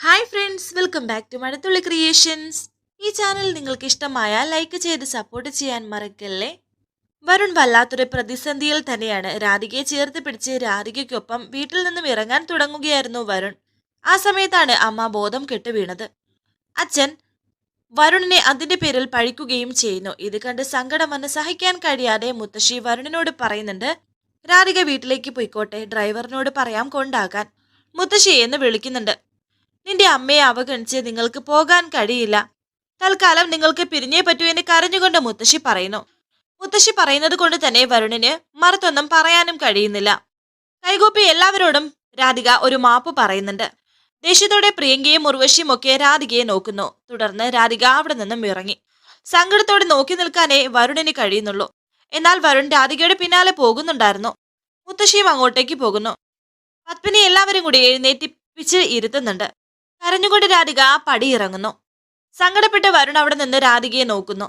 Hi friends welcome back to Mazhathulli creations ഈ channel നിങ്ങൾക്ക് ഇഷ്ടമായ ലൈക്ക് ചെയ്ത് സപ്പോർട്ട് ചെയ്യാൻ മറക്കല്ലേ? വരുൺ വല്ലാത്തൊരു പ്രതിസന്ധിയിൽ തന്നെയാണ് രാധികയെ ചേർത്ത് പിടിച്ച് രാധികയ്ക്കൊപ്പം വീട്ടിൽ നിന്നും ഇറങ്ങാൻ തുടങ്ങുകയായിരുന്നു വരുൺ. ആ സമയത്താണ് അമ്മ ബോധം കെട്ട് വീണത്. അച്ഛൻ വരുണിനെ അതിന്റെ പേരിൽ പഴിക്കുകയും ചെയ്യുന്നു. ഇത് കണ്ട് സങ്കടം വന്ന് സഹിക്കാൻ കഴിയാതെ മുത്തശ്ശി വരുണിനോട് പറയുന്നുണ്ട് രാധിക വീട്ടിലേക്ക് പോയിക്കോട്ടെ ഡ്രൈവറിനോട് പറയാം കൊണ്ടാകാൻ. മുത്തശ്ശി എന്ന് വിളിക്കുന്നുണ്ട് നിന്റെ അമ്മയെ അവഗണിച്ച് നിങ്ങൾക്ക് പോകാൻ കഴിയില്ല. തൽക്കാലം നിങ്ങൾക്ക് പിരിഞ്ഞേ പറ്റൂ എന്ന് കരഞ്ഞുകൊണ്ട് മുത്തശ്ശി പറയുന്നു. മുത്തശ്ശി പറയുന്നത് കൊണ്ട് തന്നെ വരുണിന് മറത്തൊന്നും പറയാനും കഴിയുന്നില്ല. കൈകൂപ്പി എല്ലാവരോടും രാധിക ഒരു മാപ്പ് പറയുന്നുണ്ട്. ദേഷ്യത്തോടെ പ്രിയങ്കയും ഉർവശിയും ഒക്കെ രാധികയെ നോക്കുന്നു. തുടർന്ന് രാധിക അവിടെ നിന്നും ഇറങ്ങി. സങ്കടത്തോടെ നോക്കി നിൽക്കാനേ വരുണിന് കഴിയുന്നുള്ളൂ. എന്നാൽ വരുൺ രാധികയുടെ പിന്നാലെ പോകുന്നുണ്ടായിരുന്നു. മുത്തശ്ശിയും അങ്ങോട്ടേക്ക് പോകുന്നു. പത്മിനി എല്ലാവരും കൂടി എഴുന്നേറ്റിപ്പിച്ച് ഇരുത്തുന്നുണ്ട്. കരഞ്ഞുകൊണ്ട് രാധിക ആ പടി ഇറങ്ങുന്നു. സങ്കടപ്പെട്ട് വരുൺ അവിടെ നിന്ന് രാധികയെ നോക്കുന്നു.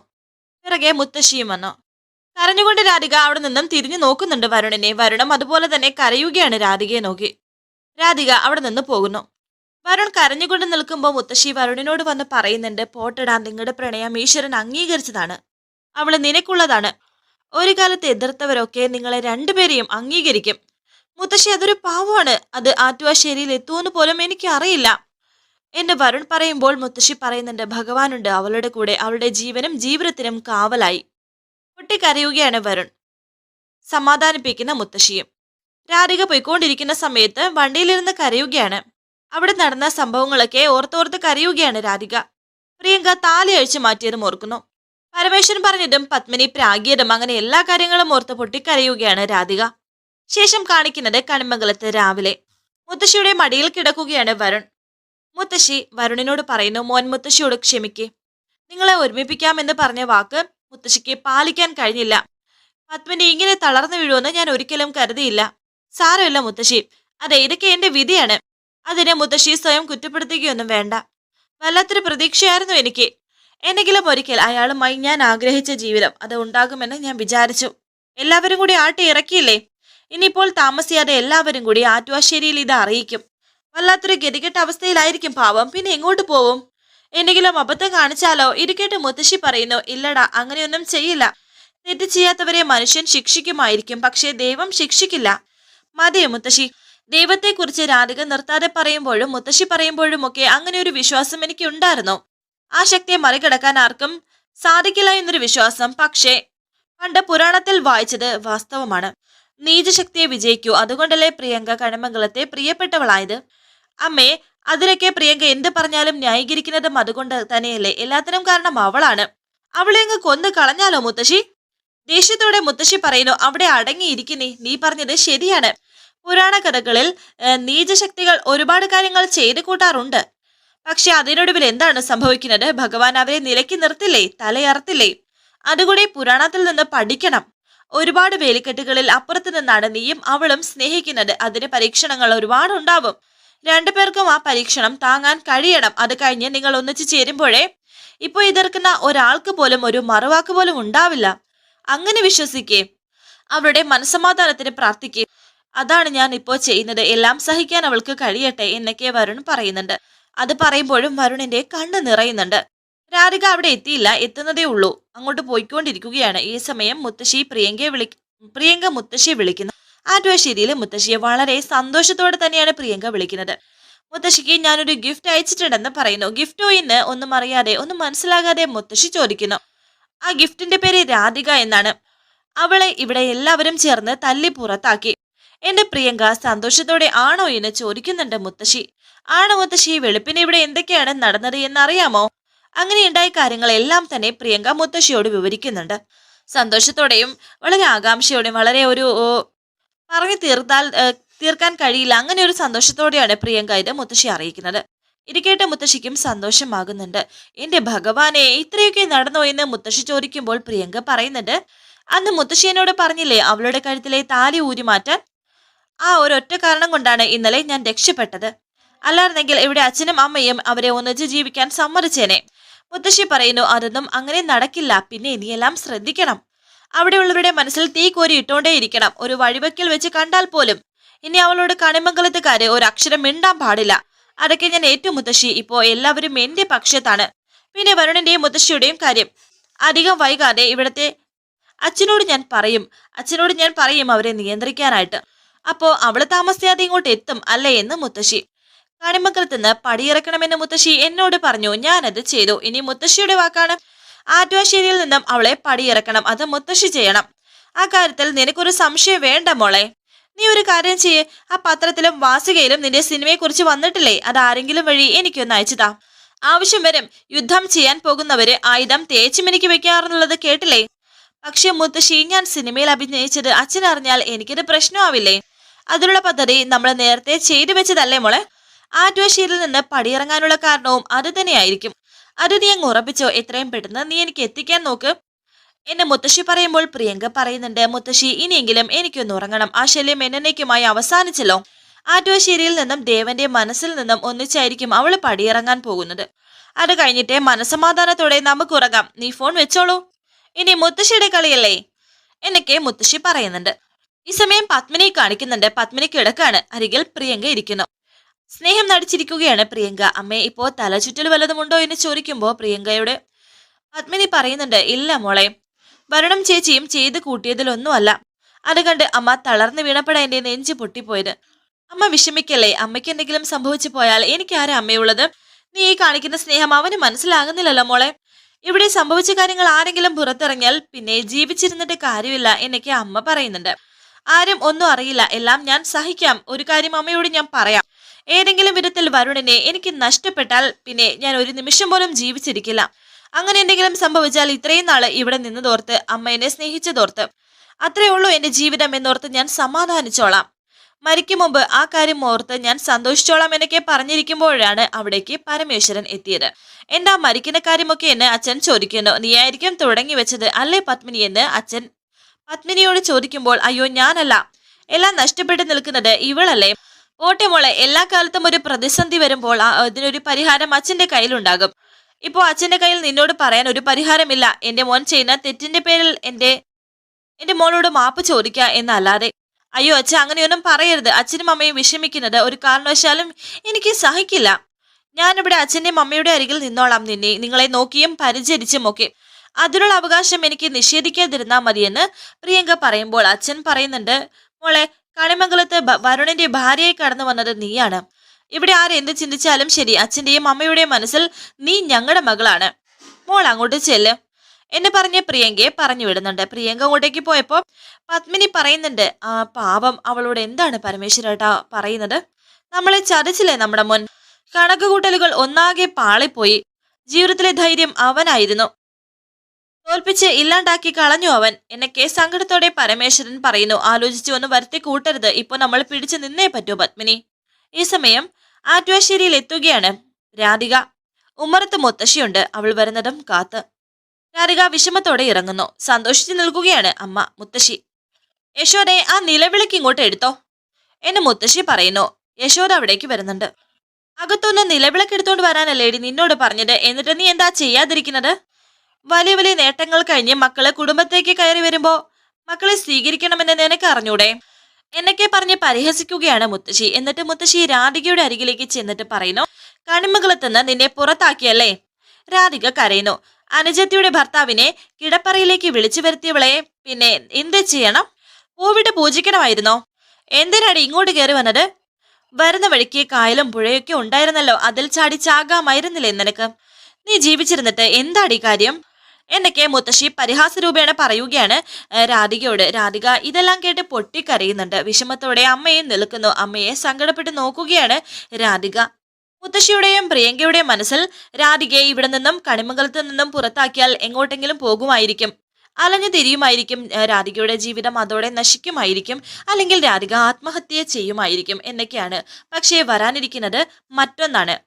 പിറകെ മുത്തശ്ശിയും വന്നു. കരഞ്ഞുകൊണ്ട് രാധിക അവിടെ നിന്നും തിരിഞ്ഞു നോക്കുന്നുണ്ട് വരുണിനെ. വരുണം അതുപോലെ തന്നെ കരയുകയാണ് രാധികയെ നോക്കി. രാധിക അവിടെ നിന്ന് പോകുന്നു. വരുൺ കരഞ്ഞുകൊണ്ട് നിൽക്കുമ്പോൾ മുത്തശ്ശി വരുണിനോട് വന്ന് പറയുന്നുണ്ട് പോട്ടിടാൻ നിങ്ങളുടെ പ്രണയം ഈശ്വരൻ അംഗീകരിച്ചതാണ്. അവൾ നിനക്കുള്ളതാണ്. ഒരു കാലത്ത് എതിർത്തവരൊക്കെ നിങ്ങളെ രണ്ടുപേരെയും അംഗീകരിക്കും. മുത്തശ്ശി അതൊരു പാവമാണ്. അത് ആറ്റുവാശ്ശേരിയിൽ എത്തുമെന്ന് പോലും എനിക്ക് എന്ന് വരുൺ പറയുമ്പോൾ മുത്തശ്ശി പറയുന്നുണ്ട് ഭഗവാനുണ്ട് അവളുടെ കൂടെ അവളുടെ ജീവനും ജീവിതത്തിനും കാവലായി. പൊട്ടിക്കരയുകയാണ് വരുൺ. സമാധാനിപ്പിക്കുന്ന മുത്തശ്ശിയും. രാധിക പോയിക്കൊണ്ടിരിക്കുന്ന സമയത്ത് വണ്ടിയിലിരുന്ന് കരയുകയാണ്. അവിടെ നടന്ന സംഭവങ്ങളൊക്കെ ഓർത്തോർത്ത് കരയുകയാണ് രാധിക. പ്രിയങ്ക താലി അഴിച്ചു മാറ്റിയതും ഓർക്കുന്നു. പരമേശ്വരൻ പറഞ്ഞതും പത്മിനി പ്രാഗിയതും അങ്ങനെ എല്ലാ കാര്യങ്ങളും ഓർത്ത് പൊട്ടിക്കരയുകയാണ് രാധിക. ശേഷം കാണിക്കുന്നത് കണിമംഗലത്ത് രാവിലെ. മുത്തശ്ശിയുടെ മടിയിൽ കിടക്കുകയാണ് വരുൺ. മുത്തശ്ശി വരുണിനോട് പറയുന്നു മോൻ മുത്തശ്ശിയോട് ക്ഷമിക്ക്. നിങ്ങളെ ഒരുമിപ്പിക്കാമെന്ന് പറഞ്ഞ വാക്ക് മുത്തശ്ശിക്ക് പാലിക്കാൻ കഴിഞ്ഞില്ല. പത്മിനി ഇങ്ങനെ തളർന്നു വീഴുമെന്ന് ഞാൻ ഒരിക്കലും കരുതിയില്ല. സാരമില്ല മുത്തശ്ശി. അതെ ഇതൊക്കെ എന്റെ വിധിയാണ്. അതിനെ മുത്തശ്ശി സ്വയം കുറ്റപ്പെടുത്തുകയൊന്നും വേണ്ട. വല്ലാത്തൊരു പ്രതീക്ഷയായിരുന്നു എനിക്ക്. എന്നെങ്കിലും ഒരിക്കൽ അയാളുമായി ഞാൻ ആഗ്രഹിച്ച ജീവിതം അത് ഉണ്ടാകുമെന്ന് ഞാൻ വിചാരിച്ചു. എല്ലാവരും കൂടി ആട്ടി ഇറക്കിയില്ലേ? ഇനിയിപ്പോൾ താമസിയാതെ എല്ലാവരും കൂടി ആറ്റുവാശ്ശേരിയിൽ ഇത് അറിയിക്കും. വല്ലാത്തൊരു ഗതികെട്ട അവസ്ഥയിലായിരിക്കും പാവം. പിന്നെ എങ്ങോട്ട് പോവും? എന്തെങ്കിലും അബദ്ധം കാണിച്ചാലോ? ഇരിക്കട്ടെ മുത്തശ്ശി പറയുന്നു. ഇല്ലടാ അങ്ങനെയൊന്നും ചെയ്യില്ല. തെറ്റ് ചെയ്യാത്തവരെ മനുഷ്യൻ ശിക്ഷിക്കുമായിരിക്കും പക്ഷേ ദൈവം ശിക്ഷിക്കില്ല. മതിയെ മുത്തശ്ശി. ദൈവത്തെക്കുറിച്ച് രാധിക നിർത്താതെ പറയുമ്പോഴും മുത്തശ്ശി പറയുമ്പോഴും ഒക്കെ അങ്ങനെ ഒരു വിശ്വാസം എനിക്ക് ഉണ്ടായിരുന്നു ആ ശക്തിയെ മറികടക്കാൻ ആർക്കും സാധിക്കില്ല എന്നൊരു വിശ്വാസം. പക്ഷേ പണ്ട് പുരാണത്തിൽ വായിച്ചത് വാസ്തവമാണ്. നീചശക്തിയെ വിജയിക്കൂ. അതുകൊണ്ടല്ലേ പ്രിയങ്ക കണിമംഗലത്തെ പ്രിയപ്പെട്ടവളായത്? അമ്മേ അതിലൊക്കെ പ്രിയങ്ക എന്ത് പറഞ്ഞാലും ന്യായീകരിക്കുന്നതും അതുകൊണ്ട് തന്നെയല്ലേ. എല്ലാത്തിനും കാരണം അവളാണ്. അവളെ അങ്ങ് കൊന്നു കളഞ്ഞാലോ മുത്തശ്ശി? ദേഷ്യത്തോടെ മുത്തശ്ശി പറയുന്നു അവിടെ അടങ്ങിയിരിക്കുന്നേ. നീ പറഞ്ഞത് ശരിയാണ്. പുരാണ കഥകളിൽ നീചശക്തികൾ ഒരുപാട് കാര്യങ്ങൾ ചെയ്തു കൂട്ടാറുണ്ട്. പക്ഷെ അതിനൊടുവിൽ എന്താണ് സംഭവിക്കുന്നത്? ഭഗവാൻ അവരെ നിലയ്ക്ക് നിർത്തില്ലേ? തലയറത്തില്ലേ അതുകൂടി പുരാണത്തിൽ നിന്ന് പഠിക്കണം. ഒരുപാട് വേലിക്കെട്ടുകളിൽ അപ്പുറത്ത് നിന്നാണ് നീയും അവളും സ്നേഹിക്കുന്നത്. അതിന് പരീക്ഷണങ്ങൾ ഒരുപാട് ഉണ്ടാവും രണ്ടുപേർക്കും ആ പരീക്ഷണം താങ്ങാൻ കഴിയണം. അത് കഴിഞ്ഞ് നിങ്ങൾ ഒന്നിച്ചു ചേരുമ്പോഴേ ഇപ്പൊ എതിർക്കുന്ന ഒരാൾക്ക് പോലും ഒരു മറുവാക്ക് പോലും ഉണ്ടാവില്ല. അങ്ങനെ വിശ്വസിക്കേ. അവരുടെ മനസമാധാനത്തിന് പ്രാർത്ഥിക്കേ. അതാണ് ഞാൻ ഇപ്പോൾ ചെയ്യുന്നത്. എല്ലാം സഹിക്കാൻ അവൾക്ക് കഴിയട്ടെ എന്നൊക്കെ വരുൺ പറയുന്നുണ്ട്. അത് പറയുമ്പോഴും വരുണിന്റെ കണ്ണ് നിറയുന്നുണ്ട്. രാധിക അവിടെ എത്തിയില്ല. എത്തുന്നതേ ഉള്ളൂ. അങ്ങോട്ട് പോയിക്കൊണ്ടിരിക്കുകയാണ്. ഈ സമയം മുത്തശ്ശി പ്രിയങ്കയെ വിളി പ്രിയങ്ക മുത്തശ്ശിയെ വിളിക്കുന്നു. ആറ്റുവാശ്ശേരിയിലെ മുത്തശ്ശിയെ വളരെ സന്തോഷത്തോടെ തന്നെയാണ് പ്രിയങ്ക വിളിക്കുന്നത്. മുത്തശ്ശിക്ക് ഞാനൊരു ഗിഫ്റ്റ് അയച്ചിട്ടുണ്ടെന്ന് പറയുന്നു. ഗിഫ്റ്റോ ഇന്ന് ഒന്നും അറിയാതെ ഒന്നും മനസ്സിലാകാതെ മുത്തശ്ശി ചോദിക്കുന്നു. ആ ഗിഫ്റ്റിന്റെ പേര് രാധിക എന്നാണ്. അവളെ ഇവിടെ എല്ലാവരും ചേർന്ന് തല്ലി പുറത്താക്കി. എന്റെ പ്രിയങ്ക സന്തോഷത്തോടെ ആണോ എന്ന് ചോദിക്കുന്നുണ്ട് മുത്തശ്ശി. ആണോ മുത്തശ്ശി വെളുപ്പിന് ഇവിടെ എന്തൊക്കെയാണ് നടന്നത് എന്നറിയാമോ? അങ്ങനെയുണ്ടായ കാര്യങ്ങളെല്ലാം തന്നെ പ്രിയങ്ക മുത്തശ്ശിയോട് വിവരിക്കുന്നുണ്ട്. സന്തോഷത്തോടെയും വളരെ ആകാംക്ഷയോടെയും വളരെ ഒരു പറഞ്ഞു തീർത്താൽ തീർക്കാൻ കഴിയില്ല. അങ്ങനെ ഒരു സന്തോഷത്തോടെയാണ് പ്രിയങ്ക ഇത് മുത്തശ്ശി അറിയിക്കുന്നത്. ഇരിക്കേട്ട കേട്ട് മുത്തശ്ശിക്കും സന്തോഷമാകുന്നുണ്ട്. എന്റെ ഭഗവാനെ ഇത്രയൊക്കെ നടന്നു എന്ന് മുത്തശ്ശി ചോദിക്കുമ്പോൾ പ്രിയങ്ക പറയുന്നുണ്ട്. അന്ന് മുത്തശ്ശിയനോട് പറഞ്ഞില്ലേ അവളുടെ കഴുത്തിലെ താലി ഊരി മാറ്റാൻ ആ ഒരൊറ്റ കാരണം കൊണ്ടാണ് ഇന്നലെ ഞാൻ രക്ഷപ്പെട്ടത്. അല്ലായിരുന്നെങ്കിൽ ഇവിടെ അച്ഛനും അമ്മയും അവരെ ഒന്നിച്ച് ജീവിക്കാൻ സമ്മതിച്ചേനെ. മുത്തശ്ശി പറയുന്നു അതൊന്നും അങ്ങനെ നടക്കില്ല. പിന്നെ ഇനിയെല്ലാം ശ്രദ്ധിക്കണം. അവിടെയുള്ളവരുടെ മനസ്സിൽ തീ കോരി ഇട്ടോണ്ടേയിരിക്കണം ഒരു വഴിവെക്കൽ വെച്ച് കണ്ടാൽ പോലും ഇനി അവളോട് കണിമംഗലത്തുകാര് ഒരു അക്ഷരം മിണ്ടാൻ പാടില്ല. അതൊക്കെ ഞാൻ ഏറ്റവും മുത്തശ്ശി. ഇപ്പോ എല്ലാവരും എന്റെ പക്ഷത്താണ്. പിന്നെ വരുണിന്റെയും മുത്തശ്ശിയുടെയും കാര്യം. അധികം വൈകാതെ ഇവിടത്തെ അച്ഛനോട് ഞാൻ പറയും. അച്ഛനോട് ഞാൻ പറയും അവരെ നിയന്ത്രിക്കാനായിട്ട്. അപ്പോ അവൾ താമസിയാതെ ഇങ്ങോട്ട് എത്തും അല്ലേ എന്ന് മുത്തശ്ശി. കണിമംഗലത്ത് നിന്ന് പടിയിറക്കണമെന്ന് മുത്തശ്ശി എന്നോട് പറഞ്ഞു. ഞാനത് ചെയ്തു. ഇനി മുത്തശ്ശിയുടെ വാക്കാണ് ആറ്റുവാശ്ശേരിയിൽ നിന്നും അവളെ പടിയിറക്കണം. അത് മുത്തശ്ശി ചെയ്യണം. ആ കാര്യത്തിൽ നിനക്കൊരു സംശയം വേണ്ട മോളെ. നീ ഒരു കാര്യം ചെയ്യേ. ആ പത്രത്തിലും വാസികയിലും നിന്റെ സിനിമയെക്കുറിച്ച് വന്നിട്ടില്ലേ? അത് ആരെങ്കിലും വഴി എനിക്കൊന്ന് അയച്ചുതാ ആവശ്യം വരും. യുദ്ധം ചെയ്യാൻ പോകുന്നവരെ ആയുധം തേച്ചുമിനിക്ക് വെക്കാറുള്ളത് കേട്ടില്ലേ? പക്ഷെ മുത്തശ്ശി ഞാൻ സിനിമയിൽ അഭിനയിച്ചത് അച്ഛൻ അറിഞ്ഞാൽ എനിക്കത് പ്രശ്നമാവില്ലേ? അതിനുള്ള പദ്ധതി നമ്മൾ നേരത്തെ ചെയ്തു വെച്ചതല്ലേ മോളെ? ആറ്റുവശീരിൽ നിന്ന് പടിയിറങ്ങാനുള്ള കാരണവും അത് തന്നെയായിരിക്കും. അത് നീ അങ്ങ് ഉറപ്പിച്ചോ? എത്രയും പെട്ടെന്ന് നീ എനിക്ക് എത്തിക്കാൻ നോക്ക്. എന്നെ മുത്തശ്ശി പറയുമ്പോൾ പ്രിയങ്ക പറയുന്നുണ്ട് മുത്തശ്ശി ഇനിയെങ്കിലും എനിക്കൊന്ന് ഉറങ്ങണം. ആ ശല്യം എന്നേക്കുമായി അവസാനിച്ചല്ലോ. ആറ്റുവശ്ശേരിയിൽ നിന്നും ദേവന്റെ മനസ്സിൽ നിന്നും ഒന്നിച്ചായിരിക്കും അവൾ പടിയിറങ്ങാൻ പോകുന്നത്. അത് കഴിഞ്ഞിട്ടേ മനസമാധാനത്തോടെ നമുക്ക് ഉറങ്ങാം. നീ ഫോൺ വെച്ചോളൂ. ഇനി മുത്തശ്ശിയുടെ കളിയല്ലേ? എന്നൊക്കെ മുത്തശ്ശി പറയുന്നുണ്ട്. ഈ സമയം പത്മിനി കാണിക്കുന്നുണ്ട്. പത്മിനി കിടക്കാണ്. അരികിൽ പ്രിയങ്ക ഇരിക്കുന്നു. സ്നേഹം നടിച്ചിരിക്കുകയാണ് പ്രിയങ്ക. അമ്മേ ഇപ്പോ തലചുറ്റൽ വല്ലതുമുണ്ടോ എന്ന് ചോദിക്കുമ്പോ പ്രിയങ്കയുടെ പത്മിനി പറയുന്നുണ്ട് ഇല്ല മോളെ. വരണം ചേച്ചിയും ചെയ്ത് കൂട്ടിയതിലൊന്നുമല്ല. അത് കണ്ട് അമ്മ തളർന്നു വീണപ്പെടാൻ എന്റെ നെഞ്ച് പൊട്ടിപ്പോയത്. അമ്മ വിഷമിക്കല്ലേ? അമ്മയ്ക്ക് എന്തെങ്കിലും സംഭവിച്ചു പോയാൽ എനിക്ക് ആരാ അമ്മയുള്ളത് നീ ഈ കാണിക്കുന്ന സ്നേഹം അവന് മനസ്സിലാകുന്നില്ലല്ലോ മോളെ. ഇവിടെ സംഭവിച്ച കാര്യങ്ങൾ ആരെങ്കിലും പുറത്തിറങ്ങിയാൽ പിന്നെ ജീവിച്ചിരുന്നിട്ട് കാര്യമില്ല എന്നൊക്കെ അമ്മ പറയുന്നുണ്ട്. ആരും ഒന്നും അറിയില്ല. എല്ലാം ഞാൻ സഹിക്കാം. ഒരു കാര്യം അമ്മയോട് ഞാൻ പറയാം. ഏതെങ്കിലും വിധത്തിൽ വരുണിനെ എനിക്ക് നഷ്ടപ്പെട്ടാൽ പിന്നെ ഞാൻ ഒരു നിമിഷം പോലും ജീവിച്ചിരിക്കില്ല. അങ്ങനെ എന്തെങ്കിലും സംഭവിച്ചാൽ ഇത്രയും നാൾ ഇവിടെ നിന്നതോർത്ത് അമ്മ എന്നെ സ്നേഹിച്ചതോർത്ത് അത്രേ ഉള്ളൂ എന്റെ ജീവിതം എന്നോർത്ത് ഞാൻ സമാധാനിച്ചോളാം. മരിക്കും മുമ്പ് ആ കാര്യം ഓർത്ത് ഞാൻ സന്തോഷിച്ചോളാം എന്നൊക്കെ പറഞ്ഞിരിക്കുമ്പോഴാണ് അവിടേക്ക് പരമേശ്വരൻ എത്തിയത്. എന്താ മരിക്കുന്ന കാര്യമൊക്കെ എന്ന് അച്ഛൻ ചോദിക്കുന്നു. നീയായിരിക്കും തുടങ്ങി വെച്ചത് അല്ലേ പത്മിനി എന്ന് അച്ഛൻ പത്മിനിയോട് ചോദിക്കുമ്പോൾ അയ്യോ ഞാനല്ല. എല്ലാം നഷ്ടപ്പെട്ട് നിൽക്കുന്നത് ഇവളല്ലേ. ഓട്ടെ മോളെ എല്ലാ കാലത്തും ഒരു പ്രതിസന്ധി വരുമ്പോൾ അതിനൊരു പരിഹാരം അച്ഛന്റെ കയ്യിലുണ്ടാകും. ഇപ്പോ അച്ഛന്റെ കയ്യിൽ നിന്നോട് പറയാൻ ഒരു പരിഹാരമില്ല. എന്റെ മോൻ ചെയ്യുന്ന തെറ്റിന്റെ പേരിൽ എന്റെ എന്റെ മോളോട് മാപ്പ് ചോദിക്ക എന്നല്ലാതെ. അയ്യോ അച്ഛ അങ്ങനെയൊന്നും പറയരുത്. അച്ഛനും അമ്മയും വിഷമിക്കുന്നത് ഒരു കാരണവശാലും എനിക്ക് സഹിക്കില്ല. ഞാനിവിടെ അച്ഛന്റെയും അമ്മയുടെ അരികിൽ നിന്നോളാം നിന്നെ. നിങ്ങളെ നോക്കിയും പരിചരിച്ചും ഒക്കെ അതിനുള്ള അവകാശം എനിക്ക് നിഷേധിക്കാതിരുന്നാ മതിയെന്ന് പ്രിയങ്ക പറയുമ്പോൾ അച്ഛൻ പറയുന്നുണ്ട് മോളെ കണിമംഗലത്ത് വരുണന്റെ ഭാര്യയായി കടന്നു വന്നത് നീയാണ്. ഇവിടെ ആരെന്ത് ചിന്തിച്ചാലും ശരി അച്ഛന്റെയും അമ്മയുടെയും മനസ്സിൽ നീ ഞങ്ങളുടെ മകളാണ്. മോൾ അങ്ങോട്ട് ചെല്ല്. എന്നെ പറഞ്ഞ് പ്രിയങ്കയെ പറഞ്ഞു വിടുന്നുണ്ട്. പ്രിയങ്ക അങ്ങോട്ടേക്ക് പോയപ്പോ പത്മിനി പറയുന്നുണ്ട് ആ പാവം അവളോട് എന്താണ് പരമേശ്വരേട്ടാ പറയുന്നത്? നമ്മളെ ചതിച്ചില്ലേ നമ്മുടെ മുൻ? കണക്കുകൂട്ടലുകൾ ഒന്നാകെ പാളിപ്പോയി. ജീവിതത്തിലെ ധൈര്യം അവനായിരുന്നു. തോൽപ്പിച്ച് ഇല്ലാണ്ടാക്കി കളഞ്ഞു അവൻ. എന്നൊക്കെ സങ്കടത്തോടെ പരമേശ്വരൻ പറയുന്നു. ആലോചിച്ചു ഒന്ന് വരുത്തി കൂട്ടരുത്. ഇപ്പൊ നമ്മൾ പിടിച്ചു നിന്നേ പറ്റൂ പത്മിനി. ഈ സമയം ആറ്റുവാശ്ശേരിയിൽ എത്തുകയാണ്. രാധിക. ഉമ്മറത്ത് മുത്തശ്ശിയുണ്ട്. അവൾ വരുന്നതും കാത്ത്. രാധിക വിഷമത്തോടെ ഇറങ്ങുന്നു. സന്തോഷിച്ചു നിൽക്കുകയാണ് അമ്മ മുത്തശ്ശി. യശോദെ ആ നിലവിളിക്ക് ഇങ്ങോട്ട് എടുത്തോ. എന്ന് മുത്തശ്ശി പറയുന്നു. യശോദ അവിടേക്ക് വരുന്നുണ്ട്. അകത്തൊന്ന് നിലവിളക്ക് എടുത്തോണ്ട് വരാനല്ലേടി നിന്നോട് പറഞ്ഞത്? എന്നിട്ട് നീ എന്താ ചെയ്യാതിരിക്കുന്നത്? വലിയ വലിയ നേട്ടങ്ങൾ കഴിഞ്ഞ് മക്കളെ കുടുംബത്തേക്ക് കയറി വരുമ്പോ മക്കളെ സ്വീകരിക്കണമെന്ന് നിനക്ക് അറിഞ്ഞൂടെ? എന്നൊക്കെ പറഞ്ഞ് പരിഹസിക്കുകയാണ് മുത്തശ്ശി. എന്നിട്ട് മുത്തശ്ശി രാധികയുടെ അരികിലേക്ക് ചെന്നിട്ട് പറയുന്നു കണിമകളെത്തുന്ന നിന്നെ പുറത്താക്കിയല്ലേ? രാധിക കരയുന്നു അനുജത്തിയുടെ ഭർത്താവിനെ കിടപ്പറയിലേക്ക് വിളിച്ചു വരുത്തിയവളെ പിന്നെ എന്ത് ചെയ്യണം? പൂവിട്ട് പൂജിക്കണമായിരുന്നോ? എന്തിനാണ് ഇങ്ങോട്ട് കയറി വന്നത്? വരുന്ന വഴിക്ക് കായലും പുഴയൊക്കെ ഉണ്ടായിരുന്നല്ലോ അതിൽ ചാടി ചാകാമായിരുന്നില്ലേ നിനക്ക്? നീ ജീവിച്ചിരുന്നിട്ട് എന്താടി കാര്യം? എന്നൊക്കെ മുത്തശ്ശി പരിഹാസരൂപേണ പറയുകയാണ് രാധികയോട്. രാധിക ഇതെല്ലാം കേട്ട് പൊട്ടിക്കരയുന്നുണ്ട്. വിഷമത്തോടെ അമ്മയും നിൽക്കുന്നു. അമ്മയെ സങ്കടപ്പെട്ട് നോക്കുകയാണ് രാധിക. മുത്തശ്ശിയുടെയും പ്രിയങ്കയുടെയും മനസ്സിൽ രാധികയെ ഇവിടെ നിന്നും കണിമംഗലത്ത് നിന്നും പുറത്താക്കിയാൽ എങ്ങോട്ടെങ്കിലും പോകുമായിരിക്കും. അലഞ്ഞു തിരിയുമായിരിക്കും. രാധികയുടെ ജീവിതം അതോടെ നശിക്കുമായിരിക്കും. അല്ലെങ്കിൽ രാധിക ആത്മഹത്യ ചെയ്യുമായിരിക്കും എന്നൊക്കെയാണ്. പക്ഷേ വരാനിരിക്കുന്നത് മറ്റൊന്നാണ്.